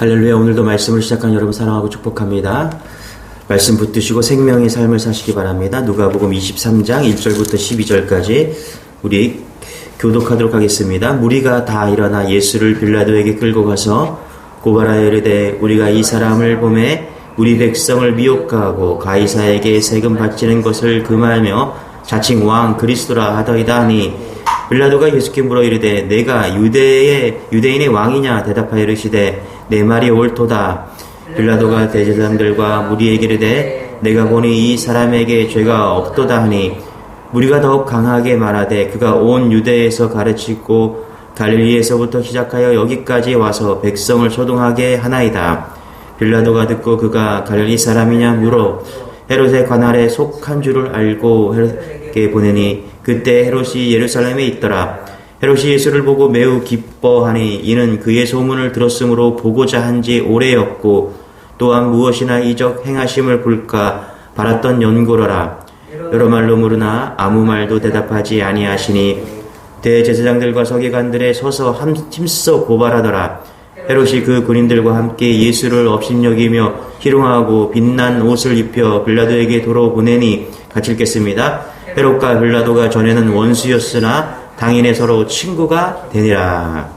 할렐루야 오늘도 말씀을 시작한 여러분 사랑하고 축복합니다. 말씀 붙드시고 생명의 삶을 사시기 바랍니다. 누가복음 23장 1절부터 12절까지 우리 교독하도록 하겠습니다. 무리가 다 일어나 예수를 빌라도에게 끌고 가서 고발하여 이르되 우리가 이 사람을 보매 우리 백성을 미혹하고 가이사에게 세금 바치는 것을 금하며 자칭 왕 그리스도라 하더이다 하니 빌라도가 예수께 물어 이르되 내가 유대의 유대인의 왕이냐 대답하여 이르시되 내 말이 옳도다 빌라도가 대제사장들과 무리에게 이르되 내가 보니 이 사람에게 죄가 없도다 하니 무리가 더욱 강하게 말하되 그가 온 유대에서 가르치고 갈릴리에서부터 시작하여 여기까지 와서 백성을 소동하게 하나이다 빌라도가 듣고 그가 갈릴리 사람이냐 물어 헤롯의 관할에 속한 줄을 알고 헤롯에게 보내니 그때 헤롯이 예루살렘에 있더라. 헤롯이 예수를 보고 매우 기뻐하니 이는 그의 소문을 들었으므로 보고자 한 지 오래였고 또한 무엇이나 이적 행하심을 볼까 바랐던 연고로라. 여러 말로 물으나 아무 말도 대답하지 아니하시니 대제사장들과 서기관들에 서서 함 힘써 고발하더라. 헤롯이 그 군인들과 함께 예수를 업신여기며 희롱하고 빛난 옷을 입혀 빌라도에게 도로 보내니 같이 읽겠습니다. 헤롯과 빌라도가 전에는 원수였으나 당인에 서로 친구가 되니라.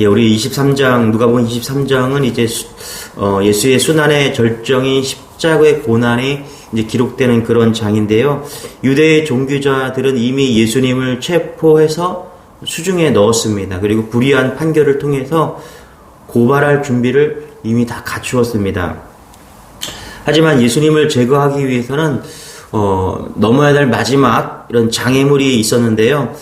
예, 우리 23장 누가복음 23장은 이제 수, 어, 예수의 순환의 절정이 십자가의 고난이 이제 기록되는 그런 장인데요. 유대의 종교자들은 이미 예수님을 체포해서 수중에 넣었습니다. 그리고 불의한 판결을 통해서 고발할 준비를 이미 다 갖추었습니다. 하지만 예수님을 제거하기 위해서는 어, 넘어야 될 마지막 이런 장애물이 있었는데요.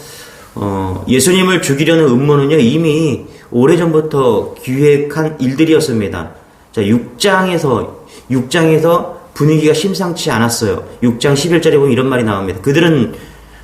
어, 예수님을 죽이려는 음모는요 이미 오래전부터 기획한 일들이었습니다. 자, 6장에서 6장에서 분위기가 심상치 않았어요. 6장 11절에 보면 이런 말이 나옵니다. 그들은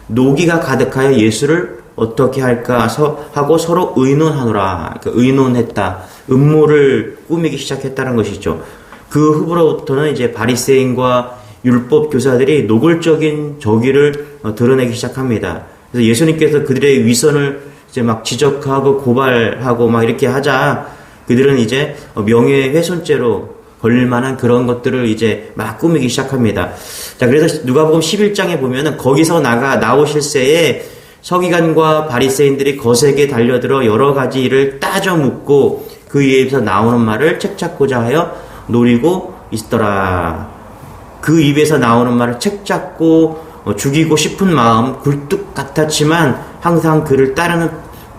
노기가 가득하여 예수를 어떻게 할까 하고 서로 의논하노라. 그러니까 의논했다. 음모를 꾸미기 시작했다는 것이죠. 그 후부로부터는 이제 바리새인과 율법 교사들이 노골적인 저기를 어, 드러내기 시작합니다. 그래서 예수님께서 그들의 위선을 이제 막 지적하고 고발하고 막 이렇게 하자 그들은 이제 명예훼손죄로 걸릴 만한 그런 것들을 이제 막 꾸미기 시작합니다. 자, 그래서 누가복음 11장에 보면은 거기서 나가 나오실 새에 서기관과 바리새인들이 거세게 달려들어 여러 가지 일을 따져 묻고 그 입에서 나오는 말을 책잡고자 하여 노리고 있더라. 그 입에서 나오는 말을 책잡고 죽이고 싶은 마음 굴뚝 같았지만 항상 그를 따르는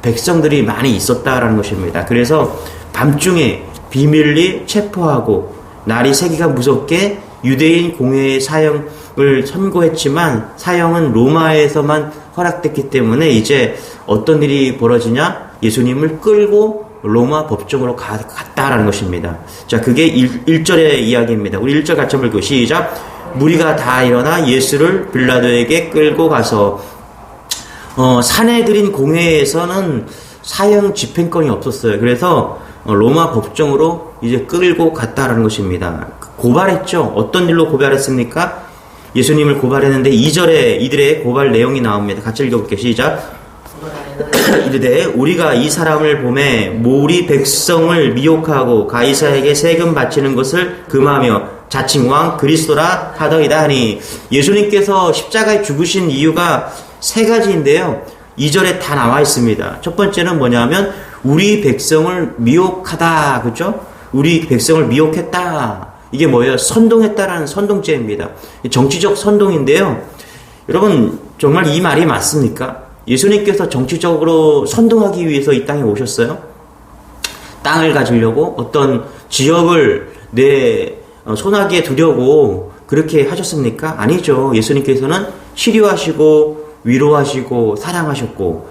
백성들이 많이 있었다라는 것입니다. 그래서 밤중에 비밀리 체포하고 날이 새기가 무섭게 유대인 공회의 사형을 선고했지만 사형은 로마에서만 허락됐기 때문에 이제 어떤 일이 벌어지냐 예수님을 끌고 로마 법정으로 가, 갔다라는 것입니다. 자, 그게 1, 절의 이야기입니다. 우리 1절 같이 한번 읽고 시작. 무리가 다 일어나 예수를 빌라도에게 끌고 가서 어, 사내들인 공회에서는 사형 집행권이 없었어요. 그래서 어, 로마 법정으로 이제 끌고 갔다라는 것입니다. 고발했죠. 어떤 일로 고발했습니까? 예수님을 고발했는데 2절에 이들의 고발 내용이 나옵니다. 같이 읽어볼게요. 시작. 이르되 우리가 이 사람을 보매 모리 백성을 미혹하고 가이사에게 세금 바치는 것을 금하며 자칭 왕 그리스도라 하더이다 하니 예수님께서 십자가에 죽으신 이유가 세 가지인데요. 2절에 다 나와 있습니다. 첫 번째는 뭐냐면 우리 백성을 미혹하다. 그죠? 우리 백성을 미혹했다. 이게 뭐예요? 선동했다라는 선동죄입니다. 정치적 선동인데요. 여러분, 정말 이 말이 맞습니까? 예수님께서 정치적으로 선동하기 위해서 이 땅에 오셨어요? 땅을 가지려고 어떤 지역을 내 손아귀에 두려고 그렇게 하셨습니까? 아니죠. 예수님께서는 치료하시고 위로하시고 사랑하셨고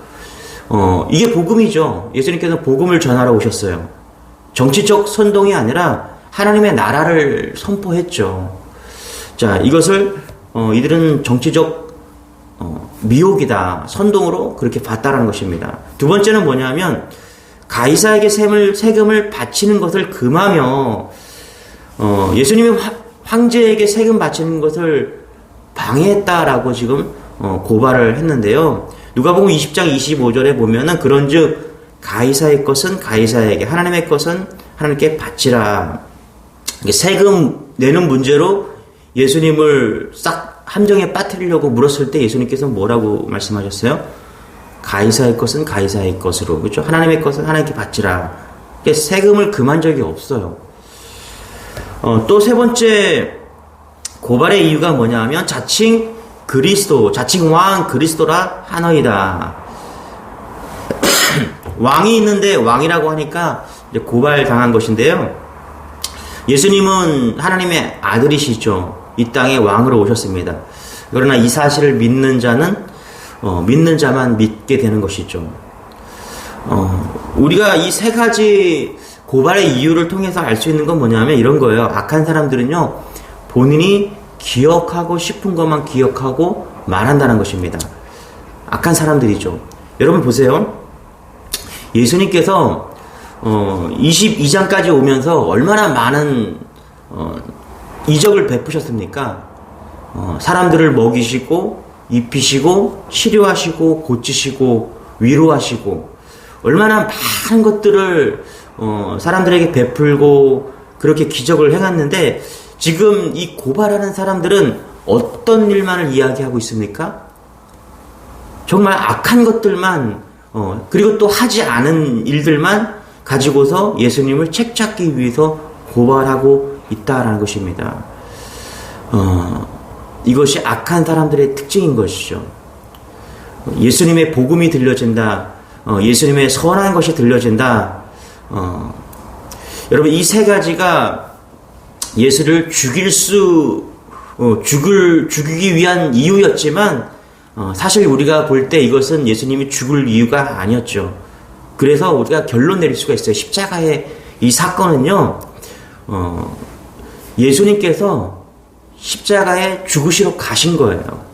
어, 이게 복음이죠. 예수님께서는 복음을 전하러 오셨어요. 정치적 선동이 아니라 하나님의 나라를 선포했죠. 자, 이것을 어, 이들은 정치적 어, 미혹이다, 선동으로 그렇게 봤다라는 것입니다. 두 번째는 뭐냐면 가이사에게 세금을, 세금을 바치는 것을 금하며 어, 예수님이 황제에게 세금 바치는 것을 방해했다라고 지금 어, 고발을 했는데요. 누가복음 20장 25절에 보면은 그런즉 가이사의 것은 가이사에게 하나님의 것은 하나님께 바치라. 세금 내는 문제로 예수님을 싹 함정에 빠뜨리려고 물었을 때 예수님께서 뭐라고 말씀하셨어요? 가이사의 것은 가이사의 것으로 그렇죠? 하나님의 것은 하나님께 바치라. 세금을 금한 적이 없어요. 어, 또 세 번째 고발의 이유가 뭐냐면 자칭 그리스도, 자칭 왕 그리스도라 하너이다. 왕이 있는데 왕이라고 하니까 이제 고발 당한 것인데요. 예수님은 하나님의 아들이시죠. 이 땅에 왕으로 오셨습니다. 그러나 이 사실을 믿는 자는 어, 믿는 자만 믿게 되는 것이죠. 어, 우리가 이 세 가지 고발의 이유를 통해서 알 수 있는 건 뭐냐면 이런 거예요. 악한 사람들은요, 본인이 기억하고 싶은 것만 기억하고 말한다는 것입니다. 악한 사람들이죠. 여러분 보세요. 예수님께서 어, 22장까지 오면서 얼마나 많은 어, 이적을 베푸셨습니까? 어, 사람들을 먹이시고 입히시고 치료하시고 고치시고 위로하시고 얼마나 많은 것들을 어, 사람들에게 베풀고 그렇게 기적을 행했는데 지금 이 고발하는 사람들은 어떤 일만을 이야기하고 있습니까? 정말 악한 것들만 어, 그리고 또 하지 않은 일들만 가지고서 예수님을 책잡기 위해서 고발하고 있다라는 것입니다. 어, 이것이 악한 사람들의 특징인 것이죠. 예수님의 복음이 들려진다. 어, 예수님의 선한 것이 들려진다. 어, 여러분 이 세 가지가 예수를 죽일 수 어, 죽을 죽이기 위한 이유였지만 어, 사실 우리가 볼 때 이것은 예수님이 죽을 이유가 아니었죠. 그래서 우리가 결론 내릴 수가 있어요. 십자가의 이 사건은요, 어, 예수님께서 십자가에 죽으시러 가신 거예요.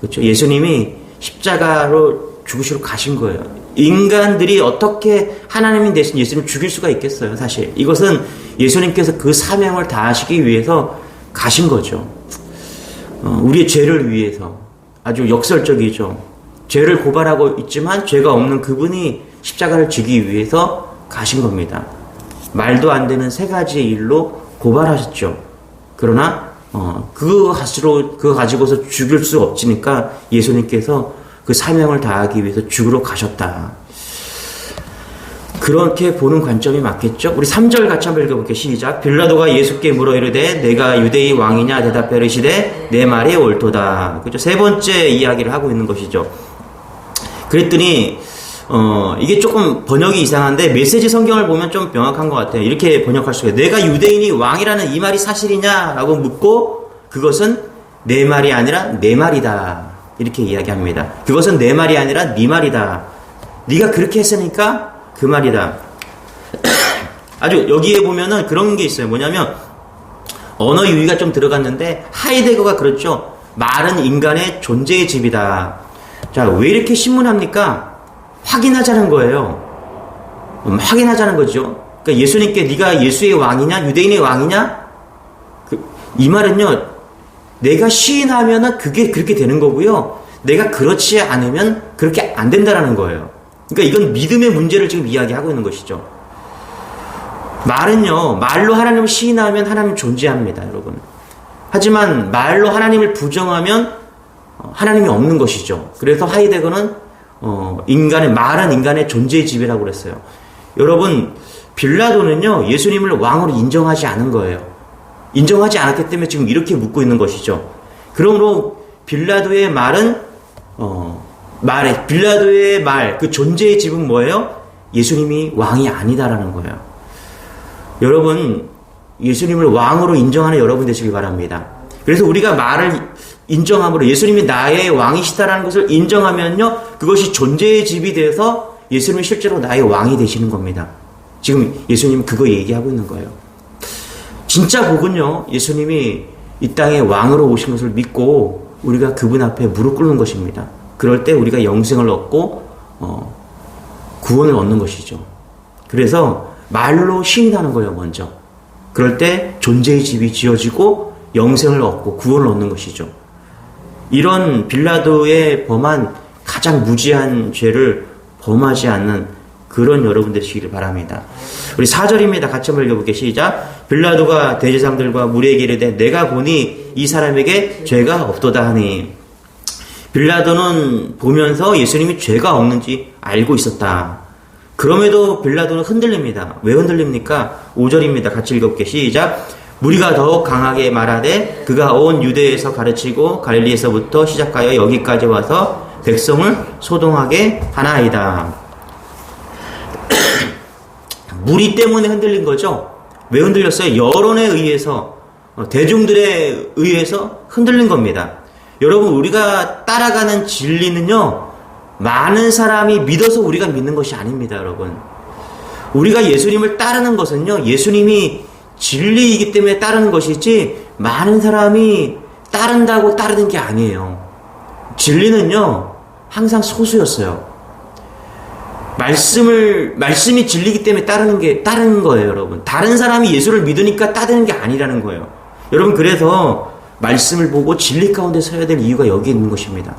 그렇죠? 예수님이 십자가로 죽으시러 가신 거예요. 인간들이 어떻게 하나님이 대신 예수님을 죽일 수가 있겠어요, 사실. 이것은 예수님께서 그 사명을 다하시기 위해서 가신 거죠. 어, 우리의 죄를 위해서. 아주 역설적이죠. 죄를 고발하고 있지만 죄가 없는 그분이 십자가를 지기 위해서 가신 겁니다. 말도 안 되는 세 가지의 일로 고발하셨죠. 그러나 어, 그거 가지고 그거 가지고서 죽일 수 없지니까 예수님께서 그 사명을 다하기 위해서 죽으러 가셨다. 그렇게 보는 관점이 맞겠죠? 우리 3절 같이 한번 읽어볼게요. 시작. 빌라도가 예수께 물어 이르되 내가 유대의 왕이냐 대답하여 이르시되 내 말이 옳도다. 그죠? 세 번째 이야기를 하고 있는 것이죠. 그랬더니 어, 이게 조금 번역이 이상한데 메시지 성경을 보면 좀 명확한 것 같아요. 이렇게 번역할 수가. 내가 유대인이 왕이라는 이 말이 사실이냐? 라고 묻고 그것은 내 말이 아니라 내 말이다. 이렇게 이야기합니다. 그것은 내 말이 아니라 네 말이다. 네가 그렇게 했으니까 그 말이다. 아주 여기에 보면은 그런 게 있어요. 뭐냐면 언어 유희가 좀 들어갔는데 하이데거가 그렇죠. 말은 인간의 존재의 집이다. 자, 왜 이렇게 신문합니까? 확인하자는 거예요. 음, 확인하자는 거죠. 그러니까 예수님께 네가 예수의 왕이냐, 유대인의 왕이냐? 그, 이 말은요. 내가 시인하면은 그게 그렇게 되는 거고요. 내가 그렇지 않으면 그렇게 안 된다라는 거예요. 그러니까 이건 믿음의 문제를 지금 이야기하고 있는 것이죠. 말은요, 말로 하나님을 시인하면 하나님 존재합니다, 여러분. 하지만 말로 하나님을 부정하면 어, 하나님이 없는 것이죠. 그래서 하이데거는 어, 인간의 말은 인간의 존재의 집이라고 그랬어요. 여러분 빌라도는요 예수님을 왕으로 인정하지 않은 거예요. 인정하지 않았기 때문에 지금 이렇게 묻고 있는 것이죠. 그러므로 빌라도의 말은 어, 말에 빌라도의 말 그 존재의 집은 뭐예요? 예수님이 왕이 아니다라는 거예요. 여러분 예수님을 왕으로 인정하는 여러분 되시길 바랍니다. 그래서 우리가 말을 인정함으로 예수님이 나의 왕이시다라는 것을 인정하면요, 그것이 존재의 집이 되어서 예수님이 실제로 나의 왕이 되시는 겁니다. 지금 예수님은 그거 얘기하고 있는 거예요. 진짜 복은요, 예수님이 이 땅에 왕으로 오신 것을 믿고 우리가 그분 앞에 무릎 꿇는 것입니다. 그럴 때 우리가 영생을 얻고 어, 구원을 얻는 것이죠. 그래서 말로 시인하는 거예요, 먼저. 그럴 때 존재의 집이 지어지고 영생을 얻고 구원을 얻는 것이죠. 이런 빌라도의 범한 가장 무지한 죄를 범하지 않는 그런 여러분 되시기를 바랍니다. 우리 4절입니다. 같이 한번 읽어볼게요. 시작. 빌라도가 대제사장들과 무리에게 이르되 내가 보니 이 사람에게 죄가 없도다 하니 빌라도는 보면서 예수님이 죄가 없는지 알고 있었다. 그럼에도 빌라도는 흔들립니다. 왜 흔들립니까? 5절입니다. 같이 읽어볼게요. 시작. 무리가 더욱 강하게 말하되 그가 온 유대에서 가르치고 갈릴리에서부터 시작하여 여기까지 와서 백성을 소동하게 하나이다. 무리 때문에 흔들린 거죠. 왜 흔들렸어요? 여론에 의해서 어, 대중들에 의해서 흔들린 겁니다. 여러분 우리가 따라가는 진리는요 많은 사람이 믿어서 우리가 믿는 것이 아닙니다, 여러분. 우리가 예수님을 따르는 것은요 예수님이 진리이기 때문에 따르는 것이지 많은 사람이 따른다고 따르는 게 아니에요. 진리는요 항상 소수였어요. 말씀을 말씀이 진리기 때문에 따르는 게 따르는 거예요, 여러분. 다른 사람이 예수를 믿으니까 따르는 게 아니라는 거예요. 여러분 그래서 말씀을 보고 진리 가운데 서야 될 이유가 여기 있는 것입니다.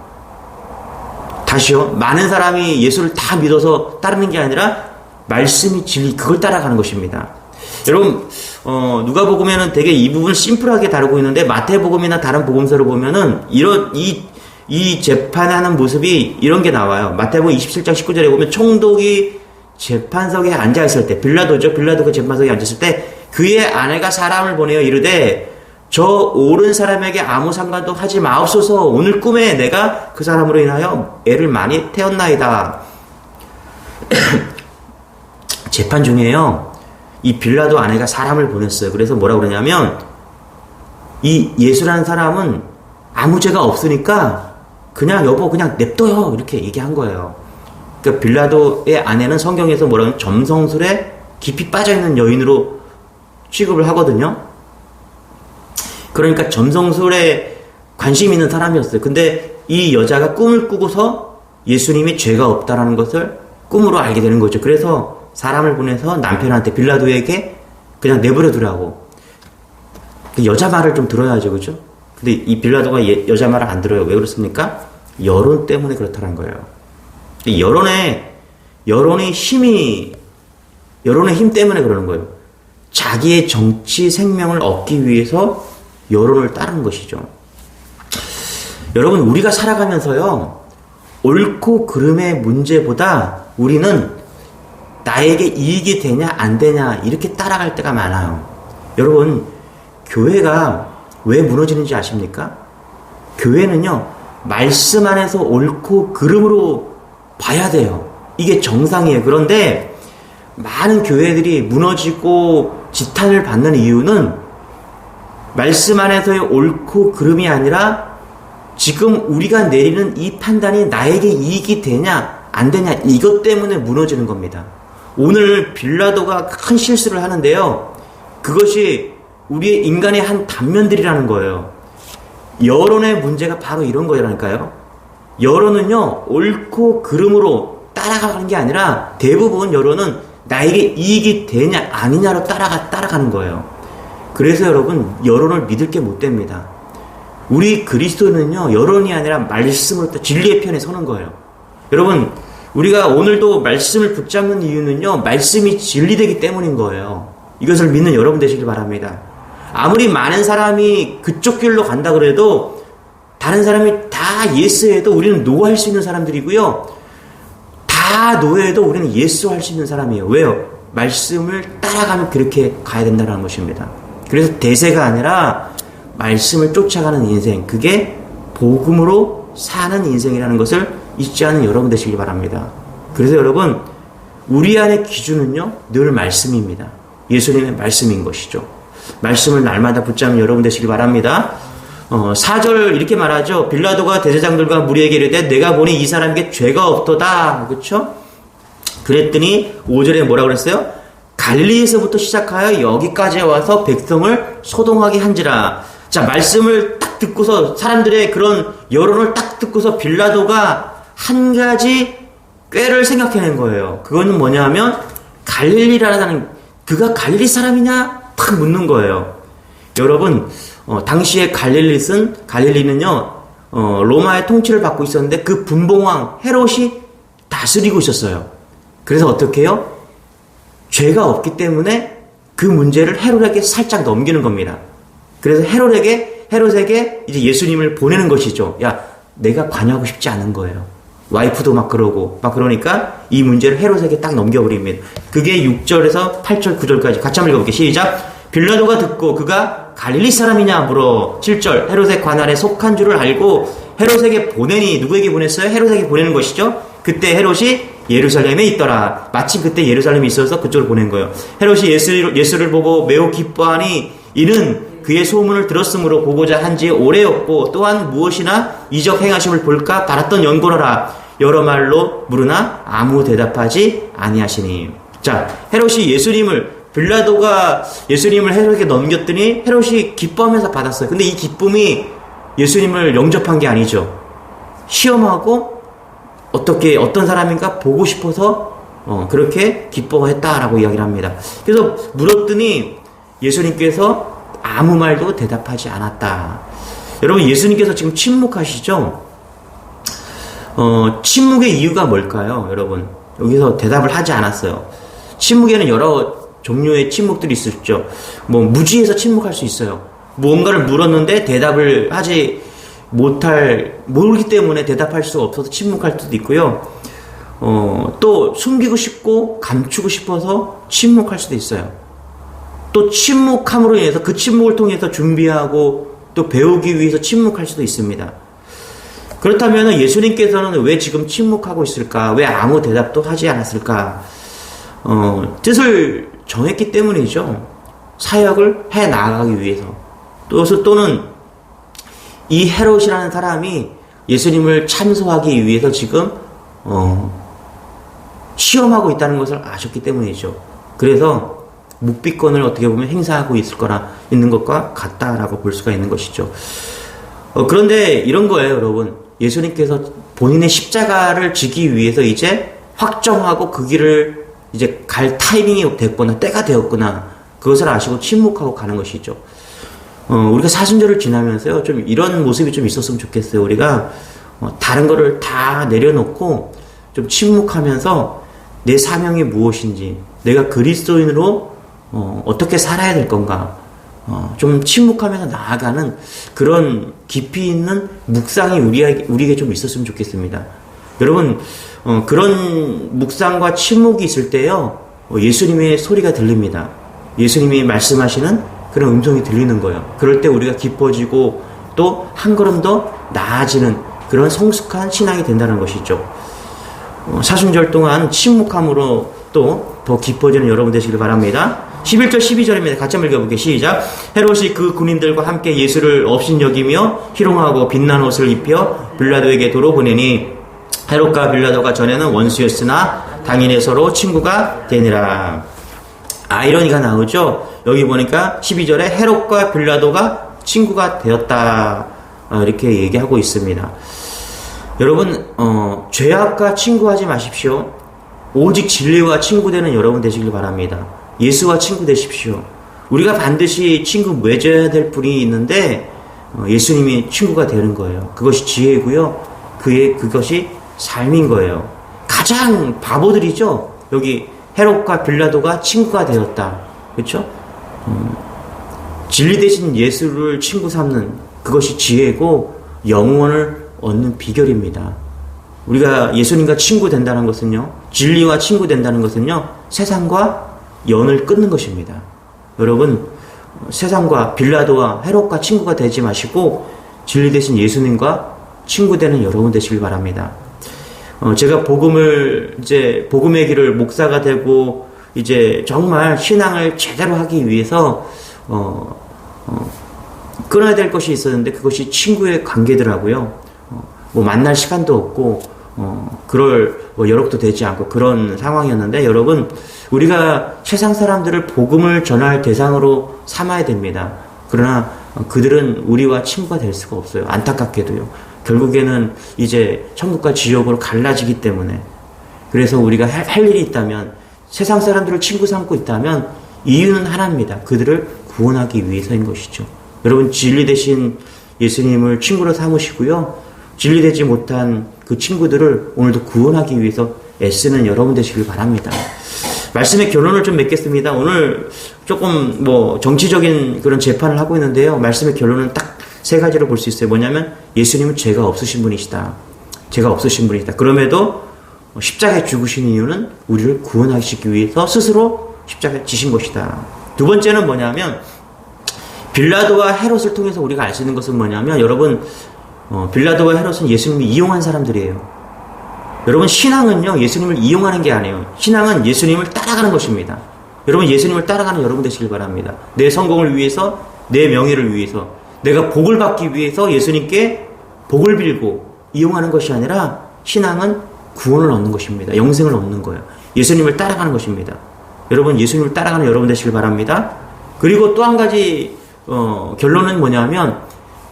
다시요. 많은 사람이 예수를 다 믿어서 따르는 게 아니라 말씀이 진리 그걸 따라가는 것입니다. 여러분 어, 누가 복음에는 되게 이 부분을 심플하게 다루고 있는데 마태복음이나 다른 복음서를 보면은 이런 이, 이 재판하는 모습이 이런 게 나와요. 마태복음 27장 19절에 보면 총독이 재판석에 앉아 있을 때 빌라도죠. 빌라도가 재판석에 앉았을 때 그의 아내가 사람을 보내어 이르되 저 옳은 사람에게 아무 상관도 하지 마옵소서 오늘 꿈에 내가 그 사람으로 인하여 애를 많이 태웠나이다. 재판 중에요. 이 빌라도 아내가 사람을 보냈어요. 그래서 뭐라 그러냐면 이 예수라는 사람은 아무 죄가 없으니까 그냥 여보 그냥 냅둬요 이렇게 얘기한 거예요. 그러니까 빌라도의 아내는 성경에서 뭐라면 점성술에 깊이 빠져 있는 여인으로 취급을 하거든요. 그러니까 점성술에 관심 있는 사람이었어요. 근데 이 여자가 꿈을 꾸고서 예수님이 죄가 없다라는 것을 꿈으로 알게 되는 거죠. 그래서 사람을 보내서 남편한테 빌라도에게 그냥 내버려 두라고. 그 여자 말을 좀 들어야죠, 그죠? 근데 이 빌라도가 예, 여자 말을 안 들어요. 왜 그렇습니까? 여론 때문에 그렇다는 거예요. 여론의 여론의 힘이 여론의 힘 때문에 그러는 거예요. 자기의 정치 생명을 얻기 위해서 여론을 따르는 것이죠. 여러분 우리가 살아가면서요 옳고 그름의 문제보다 우리는 나에게 이익이 되냐 안 되냐 이렇게 따라갈 때가 많아요. 여러분 교회가 왜 무너지는지 아십니까? 교회는요 말씀 안에서 옳고 그름으로 봐야 돼요. 이게 정상이에요. 그런데 많은 교회들이 무너지고 지탄을 받는 이유는 말씀 안에서의 옳고 그름이 아니라 지금 우리가 내리는 이 판단이 나에게 이익이 되냐 안 되냐 이것 때문에 무너지는 겁니다. 오늘 빌라도가 큰 실수를 하는데요. 그것이 우리의 인간의 한 단면들이라는 거예요. 여론의 문제가 바로 이런 거라니까요. 여론은요, 옳고 그름으로 따라가는 게 아니라 대부분 여론은 나에게 이익이 되냐 아니냐로 따라가, 따라가는 거예요. 그래서 여러분, 여론을 믿을 게 못 됩니다. 우리 그리스도는요, 여론이 아니라 말씀으로 진리의 편에 서는 거예요. 여러분, 우리가 오늘도 말씀을 붙잡는 이유는요, 말씀이 진리되기 때문인 거예요. 이것을 믿는 여러분 되시길 바랍니다. 아무리 많은 사람이 그쪽 길로 간다 그래도 다른 사람이 다 예스해도 우리는 노할 수 있는 사람들이고요. 다 노해도 우리는 예스 할 수 있는 사람이에요. 왜요? 말씀을 따라가면 그렇게 가야 된다는 것입니다. 그래서 대세가 아니라 말씀을 쫓아가는 인생, 그게 복음으로 사는 인생이라는 것을 잊지 않은 여러분 되시길 바랍니다. 그래서 여러분, 우리 안의 기준은요, 늘 말씀입니다. 예수님의 말씀인 것이죠. 말씀을 날마다 붙잡는 여러분 되시길 바랍니다. 어, 4절 이렇게 말하죠. 빌라도가 대제장들과 무리에게 이르되 내가 보니 이 사람에게 죄가 없도다. 그렇죠? 그랬더니 5절에 뭐라 그랬어요? 갈리에서부터 시작하여 여기까지 와서 백성을 소동하게 한지라. 자, 말씀을 딱 듣고서 사람들의 그런 여론을 딱 듣고서 빌라도가 한 가지 꾀를 생각해낸 거예요. 그거는 뭐냐 하면 갈릴리라는 그가 갈릴리 사람이냐 탁 묻는 거예요. 여러분 어, 당시에 갈릴리는 갈릴리는요 어, 로마의 통치를 받고 있었는데 그 분봉왕 헤롯이 다스리고 있었어요. 그래서 어떻게 해요? 죄가 없기 때문에 그 문제를 헤롯에게 살짝 넘기는 겁니다. 그래서 헤롯에게 헤롯에게 이제 예수님을 보내는 것이죠. 야, 내가 관여하고 싶지 않은 거예요. 와이프도 막 그러고 막 그러니까 이 문제를 헤롯에게 딱 넘겨버립니다. 그게 6절에서 8절 9절까지 같이 한번 읽어볼게요. 시작. 빌라도가 듣고 그가 갈릴리 사람이냐 물어 7절 헤롯의 관할에 속한 줄을 알고 헤롯에게 보내니 누구에게 보냈어요? 헤롯에게 보내는 것이죠. 그때 헤롯이 예루살렘에 있더라. 마침 그때 예루살렘에 있어서 그쪽으로 보낸 거예요. 헤롯이 예수를, 예수를 보고 매우 기뻐하니 이는 그의 소문을 들었으므로 보고자 한지 오래였고 또한 무엇이나 이적 행하심을 볼까 바랐던 연고로라. 여러 말로 물으나 아무 대답하지 아니하시니. 자, 헤롯이 예수님을 빌라도가 예수님을 헤롯에게 넘겼더니 헤롯이 기뻐하면서 받았어요. 근데 이 기쁨이 예수님을 영접한 게 아니죠. 시험하고 어떻게 어떤 사람인가 보고 싶어서 어, 그렇게 기뻐했다라고 이야기를 합니다. 그래서 물었더니 예수님께서 아무 말도 대답하지 않았다. 여러분 예수님께서 지금 침묵하시죠? 어, 침묵의 이유가 뭘까요, 여러분? 여기서 대답을 하지 않았어요. 침묵에는 여러 종류의 침묵들이 있었죠. 뭐 무지해서 침묵할 수 있어요. 무언가를 물었는데 대답을 하지 못할 모르기 때문에 대답할 수가 없어서 침묵할 수도 있고요. 어, 또 숨기고 싶고 감추고 싶어서 침묵할 수도 있어요. 또 침묵함으로 인해서 그 침묵을 통해서 준비하고 또 배우기 위해서 침묵할 수도 있습니다. 그렇다면 예수님께서는 왜 지금 침묵하고 있을까? 왜 아무 대답도 하지 않았을까? 어, 뜻을 정했기 때문이죠. 사역을 해 나가기 위해서. 또, 또는 이 헤롯이라는 사람이 예수님을 참소하기 위해서 지금 어, 시험하고 있다는 것을 아셨기 때문이죠. 그래서 묵비권을 어떻게 보면 행사하고 있을 거라 있는 것과 같다라고 볼 수가 있는 것이죠. 어, 그런데 이런 거예요, 여러분. 예수님께서 본인의 십자가를 지기 위해서 이제 확정하고 그 길을 이제 갈 타이밍이 됐거나 때가 되었구나 그것을 아시고 침묵하고 가는 것이죠. 어, 우리가 사순절을 지나면서요 좀 이런 모습이 좀 있었으면 좋겠어요. 우리가 어, 다른 거를 다 내려놓고 좀 침묵하면서 내 사명이 무엇인지 내가 그리스도인으로 어, 어떻게 살아야 될 건가 어, 좀 침묵하면서 나아가는 그런 깊이 있는 묵상이 우리에게, 우리에게 좀 있었으면 좋겠습니다. 여러분, 어, 그런 묵상과 침묵이 있을 때요, 어, 예수님의 소리가 들립니다. 예수님이 말씀하시는 그런 음성이 들리는 거예요. 그럴 때 우리가 기뻐지고 또 한 걸음 더 나아지는 그런 성숙한 신앙이 된다는 것이죠. 어, 사순절 동안 침묵함으로 또더 기뻐지는 여러분 되시길 바랍니다. 11절 12절입니다. 같이 한번 읽어볼게요. 시작. 헤롯이 그 군인들과 함께 예수를 업신여기며 희롱하고 빛난 옷을 입혀 빌라도에게 도로 보내니 헤롯과 빌라도가 전에는 원수였으나 당연히 서로 친구가 되니라. 아이러니가 나오죠. 여기 보니까 12절에 헤롯과 빌라도가 친구가 되었다. 어, 이렇게 얘기하고 있습니다. 여러분, 어, 죄악과 친구하지 마십시오. 오직 진리와 친구 되는 여러분 되시길 바랍니다. 예수와 친구 되십시오. 우리가 반드시 친구 맺어야 될 분이 있는데 어, 예수님이 친구가 되는 거예요. 그것이 지혜고요. 그의 그것이 삶인 거예요. 가장 바보들이죠. 여기 헤롯과 빌라도가 친구가 되었다. 그렇죠? 음, 진리 대신 예수를 친구 삼는 그것이 지혜고 영원을 얻는 비결입니다. 우리가 예수님과 친구 된다는 것은요, 진리와 친구 된다는 것은요, 세상과 연을 끊는 것입니다. 여러분, 세상과 빌라도와 헤롯과 친구가 되지 마시고, 진리 대신 예수님과 친구 되는 여러분 되시길 바랍니다. 어, 제가 복음을, 이제, 복음의 길을 목사가 되고, 이제 정말 신앙을 제대로 하기 위해서, 어, 어, 끊어야 될 것이 있었는데, 그것이 친구의 관계더라고요. 어, 뭐 만날 시간도 없고, 어, 그럴 뭐 여력도 되지 않고 그런 상황이었는데 여러분 우리가 세상 사람들을 복음을 전할 대상으로 삼아야 됩니다. 그러나 그들은 우리와 친구가 될 수가 없어요. 안타깝게도요. 결국에는 이제 천국과 지옥으로 갈라지기 때문에 그래서 우리가 할, 할 일이 있다면 세상 사람들을 친구 삼고 있다면 이유는 하나입니다. 그들을 구원하기 위해서인 것이죠. 여러분 진리 대신 예수님을 친구로 삼으시고요. 진리되지 못한 그 친구들을 오늘도 구원하기 위해서 애쓰는 여러분 되시길 바랍니다. 말씀의 결론을 좀 맺겠습니다. 오늘 조금 뭐 정치적인 그런 재판을 하고 있는데요. 말씀의 결론은 딱 세 가지로 볼 수 있어요. 뭐냐면 예수님은 죄가 없으신 분이시다. 죄가 없으신 분이다. 그럼에도 십자가에 죽으신 이유는 우리를 구원하시기 위해서 스스로 십자가에 지신 것이다. 두 번째는 뭐냐면 빌라도와 헤롯을 통해서 우리가 알 수 있는 것은 뭐냐면 여러분 어, 빌라도와 헤롯은 예수님을 이용한 사람들이에요. 여러분 신앙은요 예수님을 이용하는 게 아니에요. 신앙은 예수님을 따라가는 것입니다. 여러분 예수님을 따라가는 여러분 되시길 바랍니다. 내 성공을 위해서 내 명예를 위해서 내가 복을 받기 위해서 예수님께 복을 빌고 이용하는 것이 아니라 신앙은 구원을 얻는 것입니다. 영생을 얻는 거예요. 예수님을 따라가는 것입니다. 여러분 예수님을 따라가는 여러분 되시길 바랍니다. 그리고 또 한 가지 어, 결론은 뭐냐면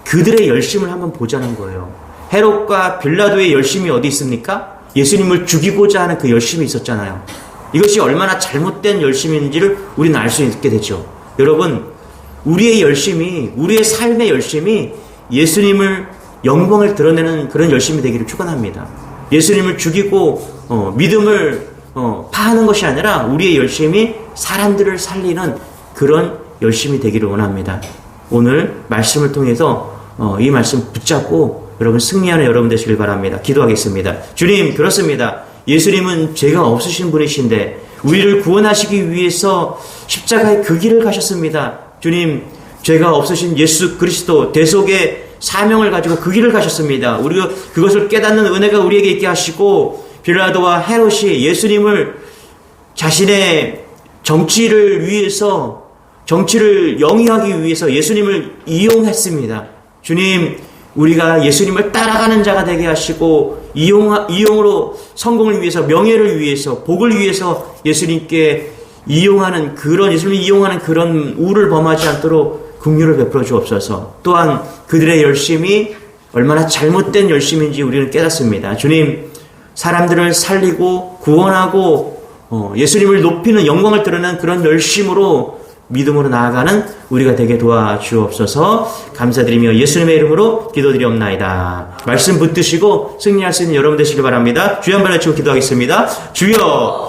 그들의 열심을 한번 보자는 거예요. 헤롯과 빌라도의 열심이 어디 있습니까? 예수님을 죽이고자 하는 그 열심이 있었잖아요. 이것이 얼마나 잘못된 열심인지를 우리는 알 수 있게 되죠. 여러분, 우리의 열심이, 우리의 삶의 열심이 예수님을 영광을 드러내는 그런 열심이 되기를 축원합니다. 예수님을 죽이고 어, 믿음을 어, 파하는 것이 아니라 우리의 열심이 사람들을 살리는 그런 열심이 되기를 원합니다. 오늘 말씀을 통해서 어, 이 말씀 붙잡고 여러분 승리하는 여러분 되시길 바랍니다. 기도하겠습니다. 주님 그렇습니다. 예수님은 죄가 없으신 분이신데 우리를 구원하시기 위해서 십자가의 그 길을 가셨습니다. 주님 죄가 없으신 예수 그리스도 대속의 사명을 가지고 그 길을 가셨습니다. 우리가 그것을 깨닫는 은혜가 우리에게 있게 하시고 빌라도와 헤롯이 예수님을 자신의 정치를 위해서 정치를 영위하기 위해서 예수님을 이용했습니다. 주님, 우리가 예수님을 따라가는 자가 되게 하시고 이용 이용으로 성공을 위해서 명예를 위해서 복을 위해서 예수님께 이용하는 그런 예수님을 이용하는 그런 우를 범하지 않도록 긍휼을 베풀어 주옵소서. 또한 그들의 열심이 얼마나 잘못된 열심인지 우리는 깨닫습니다. 주님, 사람들을 살리고 구원하고 어, 예수님을 높이는 영광을 드러내는 그런 열심으로 믿음으로 나아가는 우리가 되게 도와주옵소서 감사드리며 예수님의 이름으로 기도드리옵나이다. 말씀 붙드시고 승리할 수 있는 여러분 되시길 바랍니다. 주여 한번 외치고 기도하겠습니다. 주여